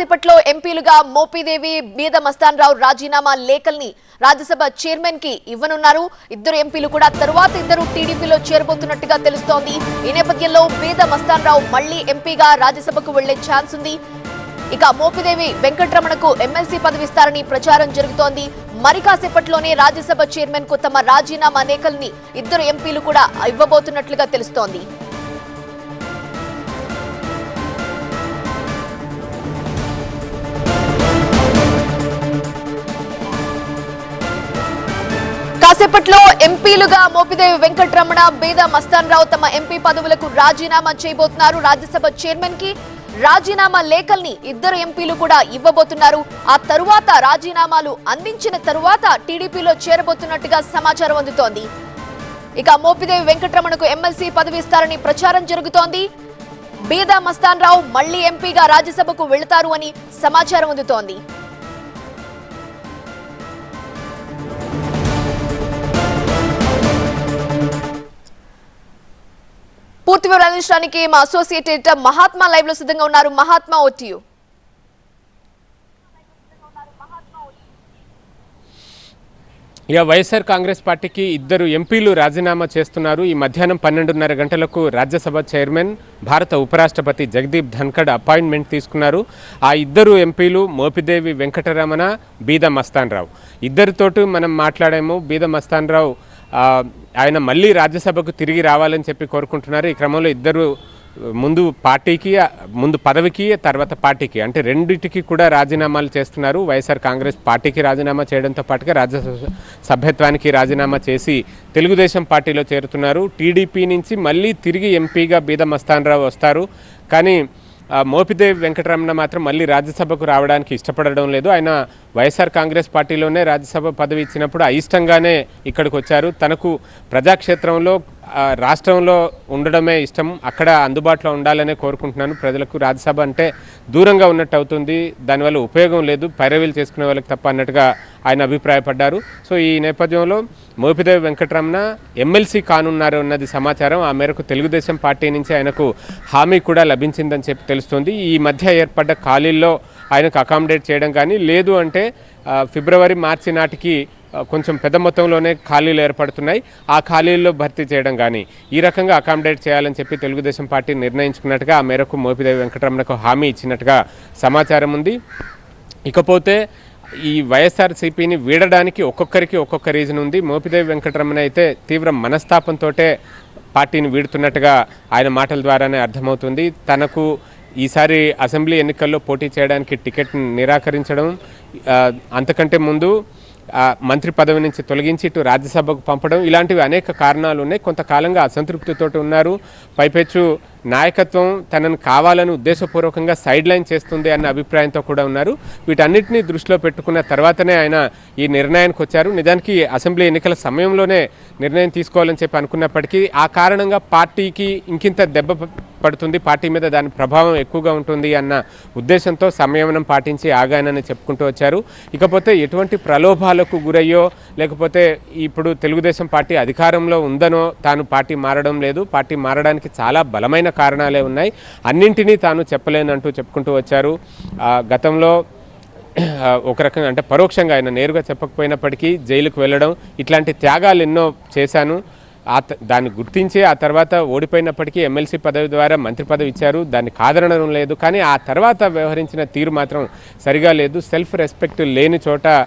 కాసేపట్లో ఎంపీలుగా మోపిదేవి బీద మస్తాన్ రావు రాజీనామా లేఖల్ని రాజ్యసభ చైర్మన్కి ఇవ్వనున్నారు. ఇద్దరు ఎంపీలు కూడా తరువాత ఇద్దరు టీడీపీలో చేరబోతున్నట్టుగా తెలుస్తోంది. ఈ నేపథ్యంలో బీద మస్తాన్ రావు మళ్ళీ ఎంపీగా రాజ్యసభకు వెళ్ళే ఛాన్స్ ఉంది. ఇక మోపిదేవి వెంకటరమణకు ఎమ్మెల్సీ పదవిస్తారని ప్రచారం జరుగుతోంది. మరి కాసేపట్లోనే రాజ్యసభ చైర్మన్కు తమ రాజీనామా లేఖల్ని ఇద్దరు ఎంపీలు కూడా ఇవ్వబోతున్నట్లుగా తెలుస్తోంది. కాసేపట్లో ఎంపీలుగా మోపిదేవి వెంకటరమణ బేద మస్తాన్ రావు తమ ఎంపీ పదవులకు రాజీనామా చేయబోతున్నారు. రాజ్యసభ చైర్మన్కి రాజీనామా లేఖల్ని ఇద్దరు ఎంపీలు కూడా ఇవ్వబోతున్నారు. ఆ తరువాత రాజీనామాలు అందించిన తరువాత టీడీపీలో చేరబోతున్నట్టుగా సమాచారం అందుతోంది. ఇక మోపిదేవి వెంకటరమణకు ఎమ్మెల్సీ పదవి ఇస్తారని ప్రచారం జరుగుతోంది. బీదా మస్తాన్ రావు మళ్ళీ ఎంపీగా రాజ్యసభకు వెళతారు అని సమాచారం అందుతోంది. వివరాలు అందించడానికి మా అసోసియేట్ ఎడిటర్ మహాత్మా లైవ్లో సిద్ధంగా ఉన్నారు మహాత్మా ఓటియు. ఇక వైఎస్ఆర్ కాంగ్రెస్ పార్టీకి ఇద్దరు ఎంపీలు రాజీనామా చేస్తున్నారు. ఈ మధ్యాహ్నం పన్నెండున్నర గంటలకు రాజ్యసభ చైర్మన్ భారత ఉపరాష్ట్రపతి జగదీప్ ధన్కడ్ అపాయింట్మెంట్ తీసుకున్నారు. ఆ ఇద్దరు ఎంపీలు మోపిదేవి వెంకటరమణ బీద మస్తాన్ రావు. ఇద్దరితోటి మనం మాట్లాడాము. బీద మస్తాన్ రావు ఆయన మళ్ళీ రాజ్యసభకు తిరిగి రావాలని చెప్పి కోరుకుంటున్నారు. ఈ క్రమంలో ఇద్దరు ముందు పార్టీకి ముందు పదవికి తర్వాత పార్టీకి. అంటే రెండింటికి కూడా రాజీనామాలు చేస్తున్నారు. వైఎస్ఆర్ కాంగ్రెస్ పార్టీకి రాజీనామా చేయడంతో పాటుగా రాజ్యసభ సభ్యత్వానికి రాజీనామా చేసి తెలుగుదేశం పార్టీలో చేరుతున్నారు. టీడీపీ నుంచి మళ్ళీ తిరిగి ఎంపీగా బీద మస్తాన్ రావు వస్తారు. కానీ మోపిదేవి వెంకటరమణ మాత్రం మళ్ళీ రాజ్యసభకు రావడానికి ఇష్టపడడం లేదు. ఆయన వైఎస్ఆర్ కాంగ్రెస్ పార్టీలోనే రాజ్యసభ పదవి ఇచ్చినప్పుడు అయిష్టంగానే ఇక్కడికి వచ్చారు. తనకు ప్రజాక్షేత్రంలో రాష్ట్రంలో ఉండడమే ఇష్టం. అక్కడ అందుబాటులో ఉండాలనే కోరుకుంటున్నాను. ప్రజలకు రాజ్యసభ అంటే దూరంగా ఉన్నట్టు అవుతుంది. దానివల్ల ఉపయోగం లేదు. పైరవీలు చేసుకునే వాళ్ళకి తప్ప అన్నట్టుగా ఆయన అభిప్రాయపడ్డారు. సో ఈ నేపథ్యంలో మోపిదేవి వెంకటరమణ ఎమ్మెల్సీ కానున్నారు అన్నది సమాచారం. ఆ మేరకు తెలుగుదేశం పార్టీ నుంచి ఆయనకు హామీ కూడా లభించిందని చెప్పి తెలుస్తుంది. ఈ మధ్య ఏర్పడ్డ ఖాళీల్లో ఆయనకు అకామిడేట్ చేయడం కానీ లేదు అంటే ఫిబ్రవరి మార్చి నాటికి కొంచెం పెద్ద మొత్తంలోనే ఖాళీలు ఏర్పడుతున్నాయి. ఆ ఖాళీల్లో భర్తీ చేయడం కానీ ఈ రకంగా అకామిడేట్ చేయాలని చెప్పి తెలుగుదేశం పార్టీ నిర్ణయించుకున్నట్టుగా ఆ మేరకు మోపిదేవి వెంకటరమణకు హామీ ఇచ్చినట్టుగా సమాచారం ఉంది. ఇకపోతే ఈ వైఎస్ఆర్సీపీని వీడడానికి ఒక్కొక్కరికి ఒక్కొక్క రీజన్ ఉంది. మోపిదేవి వెంకటరమణ అయితే తీవ్ర మనస్తాపంతో పార్టీని వీడుతున్నట్టుగా ఆయన మాటల ద్వారానే అర్థమవుతుంది. తనకు ఈసారి అసెంబ్లీ ఎన్నికల్లో పోటీ చేయడానికి టికెట్ నిరాకరించడం అంతకంటే ముందు మంత్రి పదవి నుంచి తొలగించి ఇటు రాజ్యసభకు పంపడం ఇలాంటివి అనేక కారణాలు ఉన్నాయి. కొంతకాలంగా అసంతృప్తితోటి ఉన్నారు. పైపెచ్చు నాయకత్వం తనను కావాలని ఉద్దేశపూర్వకంగా సైడ్ లైన్ చేస్తుంది అన్న అభిప్రాయంతో కూడా ఉన్నారు. వీటన్నిటిని దృష్టిలో పెట్టుకున్న తర్వాతనే ఆయన ఈ నిర్ణయానికి వచ్చారు. నిజానికి అసెంబ్లీ ఎన్నికల సమయంలోనే నిర్ణయం తీసుకోవాలని చెప్పి అనుకున్నప్పటికీ ఆ కారణంగా పార్టీకి ఇంకింత దెబ్బ పడుతుంది. పార్టీ మీద దాని ప్రభావం ఎక్కువగా ఉంటుంది అన్న ఉద్దేశంతో సంయమనం పాటించి ఆగానని చెప్పుకుంటూ వచ్చారు. ఇకపోతే ఎటువంటి ప్రలోభాలకు గురయ్యో లేకపోతే ఇప్పుడు తెలుగుదేశం పార్టీ అధికారంలో ఉందనో తాను పార్టీ మారడం లేదు. పార్టీ మారడానికి చాలా బలమైన కారణాలే ఉన్నాయి. అన్నింటినీ తాను చెప్పలేనంటూ చెప్పుకుంటూ వచ్చారు. గతంలో ఒక రకంగా అంటే పరోక్షంగా ఆయన నేరుగా చెప్పకపోయినప్పటికీ జైలుకు వెళ్ళడం ఇట్లాంటి త్యాగాలు ఎన్నో చేశాను. ఆ త- దాన్ని గుర్తించి ఆ తర్వాత ఓడిపోయినప్పటికీ ఎమ్మెల్సీ పదవి ద్వారా మంత్రి పదవి ఇచ్చారు. దాన్ని కాదనడం లేదు. కానీ ఆ తర్వాత వ్యవహరించిన తీరు మాత్రం సరిగా లేదు. సెల్ఫ్ రెస్పెక్ట్ లేని చోట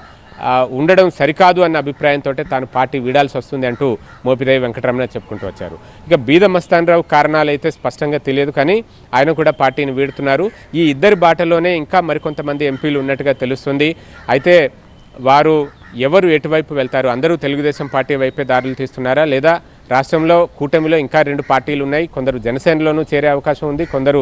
ఉండడం సరికాదు అన్న అభిప్రాయంతో తాను పార్టీ వీడాల్సి వస్తుంది అంటూ మోపిదేవి వెంకటరమణ చెప్పుకుంటూ వచ్చారు. ఇక బీద రావు కారణాలు అయితే స్పష్టంగా తెలియదు కానీ ఆయన కూడా పార్టీని వీడుతున్నారు. ఈ ఇద్దరి బాటలోనే ఇంకా మరికొంతమంది ఎంపీలు ఉన్నట్టుగా తెలుస్తుంది. అయితే వారు ఎవరు ఎటువైపు వెళ్తారు? అందరూ తెలుగుదేశం పార్టీ వైపే దారులు తీస్తున్నారా? లేదా రాష్ట్రంలో కూటమిలో ఇంకా రెండు పార్టీలు ఉన్నాయి. కొందరు జనసేనలోనూ చేరే అవకాశం ఉంది. కొందరు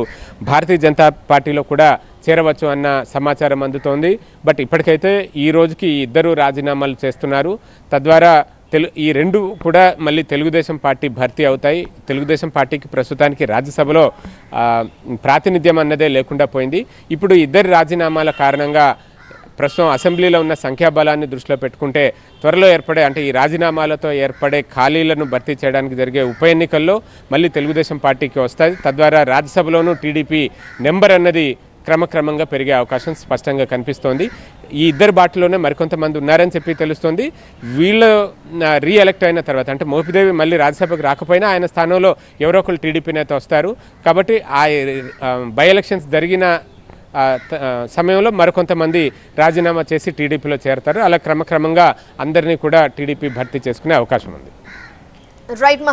భారతీయ జనతా పార్టీలో కూడా చేరవచ్చు అన్న సమాచారం అందుతోంది. బట్ ఇప్పటికైతే ఈ రోజుకి ఇద్దరు రాజీనామాలు చేస్తున్నారు. తద్వారా తెలు ఈ రెండు కూడా మళ్ళీ తెలుగుదేశం పార్టీ భర్తీ అవుతాయి. తెలుగుదేశం పార్టీకి ప్రస్తుతానికి రాజ్యసభలో ప్రాతినిధ్యం అన్నదే లేకుండా పోయింది. ఇప్పుడు ఇద్దరు రాజీనామాల కారణంగా ప్రస్తుతం అసెంబ్లీలో ఉన్న సంఖ్యాబలాన్ని దృష్టిలో పెట్టుకుంటే త్వరలో ఏర్పడే అంటే ఈ రాజీనామాలతో ఏర్పడే ఖాళీలను భర్తీ చేయడానికి జరిగే ఉప ఎన్నికల్లో మళ్ళీ తెలుగుదేశం పార్టీకి వస్తుంది తద్వారా రాజ్యసభలోనూ టీడీపీ నెంబర్ అన్నది క్రమక్రమంగా పెరిగే అవకాశం స్పష్టంగా కనిపిస్తోంది. ఈ ఇద్దరు బాటలోనే మరికొంతమంది ఉన్నారని చెప్పి తెలుస్తోంది. వీళ్ళు రీఎలెక్ట్ అయిన తర్వాత అంటే మోపిదేవి మళ్ళీ రాజ్యసభకు రాకపోయినా ఆయన స్థానంలో ఎవరో ఒకరు టీడీపీ నేత వస్తారు. కాబట్టి ఆ బై ఎలక్షన్స్ జరిగిన సమయంలో మరికొంతమంది రాజీనామా చేసి టీడీపీలో చేరతారు. అలా క్రమక్రమంగా అందరినీ కూడా టీడీపీ భర్తీ చేసుకునే అవకాశం ఉంది. రైట్